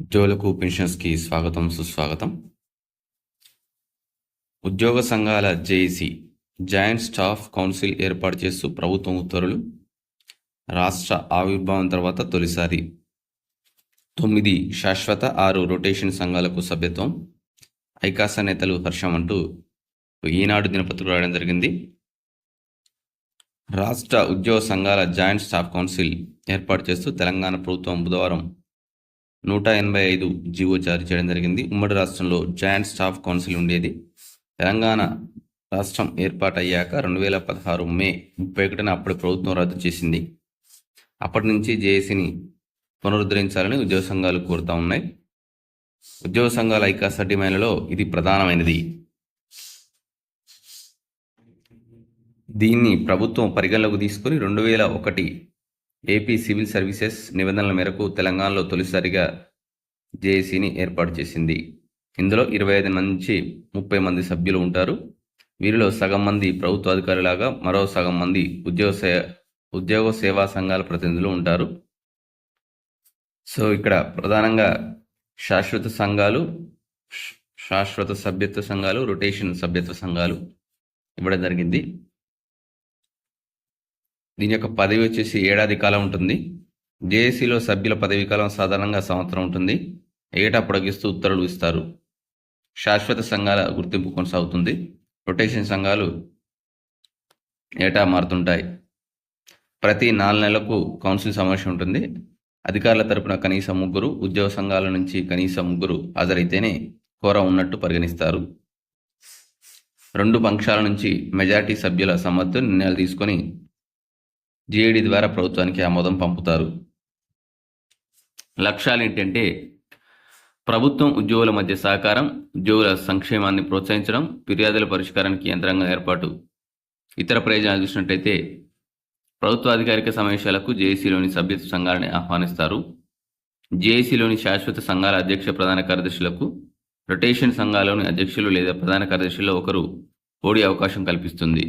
ఉద్యోగులకు పెన్షన్స్కి స్వాగతం సుస్వాగతం. ఉద్యోగ సంఘాల జేఏసీ జాయింట్ స్టాఫ్ కౌన్సిల్ ఏర్పాటు చేస్తూ ప్రభుత్వం ఉత్తర్వులు. రాష్ట్ర ఆవిర్భావం తర్వాత తొలిసారి తొమ్మిది శాశ్వత ఆరు రొటేషన్ సంఘాలకు సభ్యత్వం. ఐకాస నేతలు హర్షం అంటూ ఈనాడు దినపత్రిక రాయడం జరిగింది. రాష్ట్ర ఉద్యోగ సంఘాల జాయింట్ స్టాఫ్ కౌన్సిల్ ఏర్పాటు చేస్తూ తెలంగాణ ప్రభుత్వం బుధవారం నూట ఎనభై ఐదు జీవో జారీ చేయడం జరిగింది. ఉమ్మడి రాష్ట్రంలో జాయింట్ స్టాఫ్ కౌన్సిల్ ఉండేది. తెలంగాణ రాష్ట్రం ఏర్పాటయ్యాక రెండు వేల పదహారు మే ముప్పై ఒకటిన అప్పటి ప్రభుత్వం రద్దు చేసింది. అప్పటి నుంచి జేఏసీని పునరుద్ధరించాలని ఉద్యోగ సంఘాలు కోరుతా ఉన్నాయి. ఉద్యోగ సంఘాల ఐకాస డిమాండ్లలో ఇది ప్రధానమైనది. దీన్ని ప్రభుత్వం పరిగణలోకి తీసుకుని రెండు వేల ఒకటి ఏపీ సివిల్ సర్వీసెస్ నిబంధనల మేరకు తెలంగాణలో తొలిసారిగా జేఏసీని ఏర్పాటు చేసింది. ఇందులో ఇరవై ఐదు నుంచి ముప్పై మంది సభ్యులు ఉంటారు. వీరిలో సగం మంది ప్రభుత్వ అధికారులాగా మరో సగం మంది ఉద్యోగ సే ఉద్యోగ సేవా సంఘాల ప్రతినిధులు ఉంటారు. సో ఇక్కడ ప్రధానంగా శాశ్వత సంఘాలు శాశ్వత సభ్యత్వ సంఘాలు రొటేషన్ సభ్యత్వ సంఘాలు ఇవ్వడం జరిగింది. దీని యొక్క పదవి వచ్చేసి ఏడాది కాలం ఉంటుంది. జేఏసీలో సభ్యుల పదవీ కాలం సాధారణంగా సంవత్సరం ఉంటుంది. ఏటా పొడిగిస్తూ ఉత్తర్వులు ఇస్తారు. శాశ్వత సంఘాల గుర్తింపు కొనసాగుతుంది. రొటేషన్ సంఘాలు ఏటా మారుతుంటాయి. ప్రతి నాలుగు నెలలకు కౌన్సిల్ సమావేశం ఉంటుంది. అధికారుల తరపున కనీసం ముగ్గురు ఉద్యోగ సంఘాల నుంచి కనీసం ముగ్గురు హాజరైతేనే కోర ఉన్నట్టు పరిగణిస్తారు. రెండు పక్షాల నుంచి మెజార్టీ సభ్యుల సమ్మతితో నిర్ణయాలు తీసుకొని జీఏడీ ద్వారా ప్రభుత్వానికి ఆమోదం పంపుతారు. లక్ష్యాలు ఏంటంటే ప్రభుత్వం ఉద్యోగుల మధ్య సహకారం ఉద్యోగుల సంక్షేమాన్ని ప్రోత్సహించడం ఫిర్యాదుల పరిష్కారానికి యంత్రాంగం ఏర్పాటు. ఇతర ప్రయోజనాలు చూసినట్టయితే ప్రభుత్వ అధికారిక సమావేశాలకు జేఏసీలోని సభ్యత్వ సంఘాలని ఆహ్వానిస్తారు. జేఏసీలోని శాశ్వత సంఘాల అధ్యక్ష ప్రధాన కార్యదర్శులకు రొటేషన్ సంఘాలలోని అధ్యక్షులు లేదా ప్రధాన కార్యదర్శుల్లో ఒకరు ఓడి అవకాశం కల్పిస్తుంది.